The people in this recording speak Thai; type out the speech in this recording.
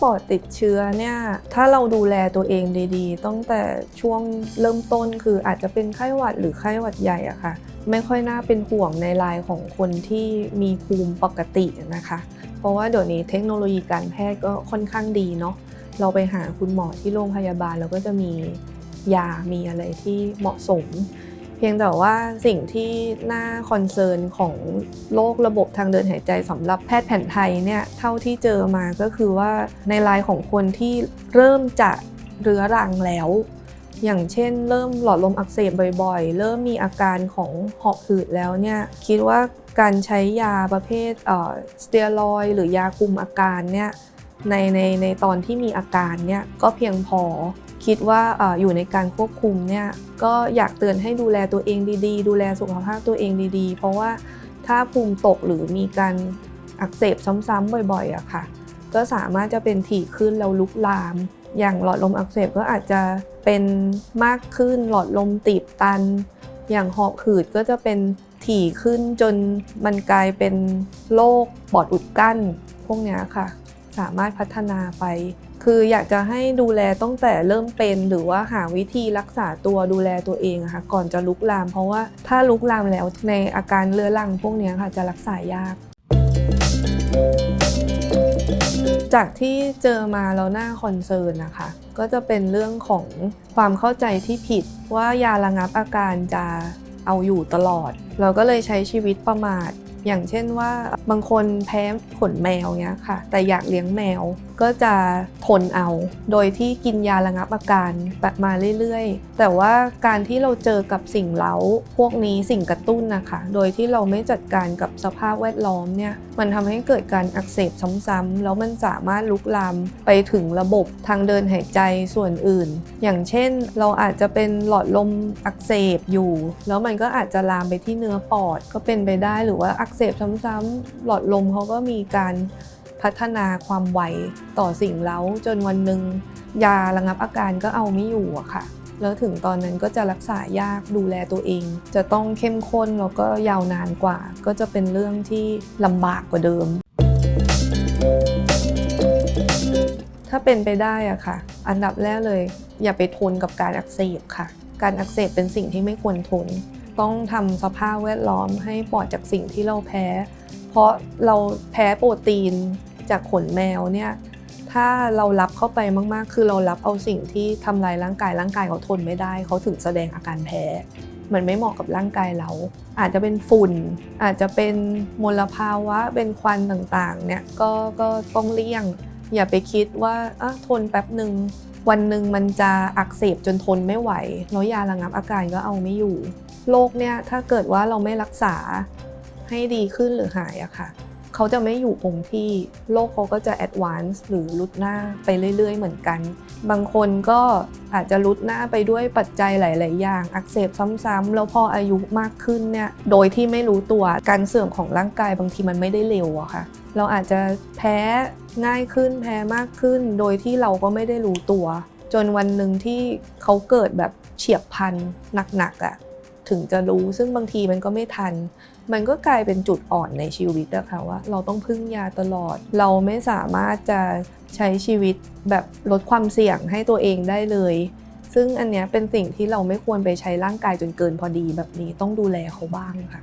ปอดติดเชื้อเนี่ยถ้าเราดูแลตัวเองดีๆ ตั้งแต่ช่วงเริ่มต้นคืออาจจะเป็นไข้หวัดหรือไข้หวัดใหญ่อะค่ะ ไม่ค่อยน่าเป็นห่วงในรายของคนที่มีภูมิปกตินะคะ เพราะว่าเดี๋ยวนี้เทคโนโลยีการแพทย์ก็ค่อนข้างดีเนาะเราไปหาคุณหมอที่โรงพยาบาลเราก็จะมียา มีอะไรที่เหมาะสม เพียงแต่ว่าสิ่งที่น่าคอนเซิร์นของโรคระบบทางเดินหายใจสำหรับแพทย์แผนไทยเนี่ยเท่าที่เจอมาก็คือว่าในรายของคนที่เริ่มจะเรื้อรังแล้ว อย่างเช่น เริ่มหลอดลมอักเสบบ่อยๆ เริ่มมีอาการของหอบหืดแล้วเนี่ยคิดว่าการใช้ยาประเภทเสเตียรอยหรือยาคุมอาการเนี่ยในในในตอนที่มีอาการเนี่ยก็เพียงพอ คิดว่าออยู่ในการควบคุมเนี่ยก็อยากเตือนให้ดูแลตัวเองดีๆ ดูแลสุขภาพตัวเองดีๆ เพราะว่าถ้าภูมิตกหรือมีการอักเสบซ้ำๆบ่อยๆอะค่ะ ก็สามารถจะเป็นถี่ขึ้นแล้วลุกลาม อย่างหลอดลมอักเสบก็อาจจะเป็นมากขึ้นหลอดลมตีบตัน อย่างหอบหืดก็จะเป็นถี่ขึ้นจนมันกลายเป็นโรคปอดอุดกั้น พวกนี้ค่ะ สามารถพัฒนาไป คืออยากจะให้ดูแลตั้งแต่เริ่มเป็นหรือว่าหาวิธีรักษาตัวดูแลตัวเองอะค่ะก่อนจะลุกลาม เพราะว่าถ้าลุกลามแล้วในอาการเรื้อรังพวกนี้ค่ะจะรักษายาก จากที่เจอมาแล้วน่าคอนเซิร์นนะคะก็จะเป็นเรื่องของความเข้าใจที่ผิดว่ายาระงับอาการจะเอาอยู่ตลอด เราก็เลยใช้ชีวิตประมาท อย่างเช่นว่าบางคนแพ้ขนแมวเนี้ยค่ะ แต่อยากเลี้ยงแมวก็จะทนเอา โดยที่กินยาระงับอาการแบบมาเรื่อยๆ แต่ว่าการที่เราเจอกับสิ่งเล้าพวกนี้สิ่งกระตุ้นนะคะ โดยที่เราไม่จัดการกับสภาพแวดล้อมเนี่ยมันทำให้เกิดการอักเสบซ้ำๆแล้วมันสามารถลุกลามไปถึงระบบทางเดินหายใจส่วนอื่น อย่างเช่นเราอาจจะเป็นหลอดลมอักเสบอยู่ แล้วมันก็อาจจะลามไปที่เนื้อปอดก็เป็นไปได้หรือว่าอักเสบซ้ำๆหลอดลมเขาก็มีการพัฒนาความไวต่อสิ่งเล้า จนวันหนึ่งยาระงับอาการก็เอาไม่อยู่อะค่ะ แล้วถึงตอนนั้นก็จะรักษายากดูแลตัวเอง จะต้องเข้มข้นแล้วก็ยาวนานกว่า ก็จะเป็นเรื่องที่ลำบากกว่าเดิม ถ้าเป็นไปได้อะค่ะ อันดับแรกเลย อย่าไปทนกับการอักเสบค่ะ การอักเสบเป็นสิ่งที่ไม่ควรทน ต้องทำสภาพแวดล้อมให้ปลอดจากสิ่งที่เราแพ้ เพราะเราแพ้โปรตีนจากขนแมวเนี่ยถ้าเรารับเข้าไปมากๆ คือเรารับเอาสิ่งที่ทำลายร่างกายร่างกายเขาทนไม่ได้ เขาถึงแสดงอาการแพ้ มันไม่เหมาะกับร่างกายเรา อาจจะเป็นฝุ่น อาจจะเป็นมลภาวะ เป็นควันต่างๆ เนี่ยก็ก็ต้องเลี่ยง อย่าไปคิดว่าอะทนแป๊บหนึ่ง วันหนึ่งมันจะอักเสบจนทนไม่ไหวแล้วยาระงับอาการก็เอาไม่อยู่โรคเนี่ยถ้าเกิดว่าเราไม่รักษาให้ดีขึ้นหรือหายอะค่ะ เขาจะไม่อยู่คงที่โรคเขาก็จะแอดวานซ์หรือลุดหน้าไปเรื่อย ๆ เหมือนกัน บางคนก็อาจจะลุดหน้าไปด้วยปัจจัยหลาย ๆ อย่าง อักเสบซ้ำๆแล้วพออายุมากขึ้นเนี่ยโดยที่ไม่รู้ตัวการเสื่อมของร่างกายบางทีมันไม่ได้เร็วอะค่ะ เราอาจจะแพ้ง่ายขึ้นแพ้มากขึ้น โดยที่เราก็ไม่ได้รู้ตัว จนวันหนึ่งที่เขาเกิดแบบเฉียบพลันหนักๆอะ ถึงจะรู้ ซึ่งบางทีมันก็ไม่ทัน มันก็กลายเป็นจุดอ่อนในชีวิตนะค่ะว่า เราต้องพึ่งยาตลอด เราไม่สามารถจะใช้ชีวิตแบบลดความเสี่ยงให้ตัวเองได้เลย ซึ่งอันนี้เป็นสิ่งที่เราไม่ควรไปใช้ร่างกายจนเกินพอดีแบบนี้ต้องดูแลเขาบ้างค่ะ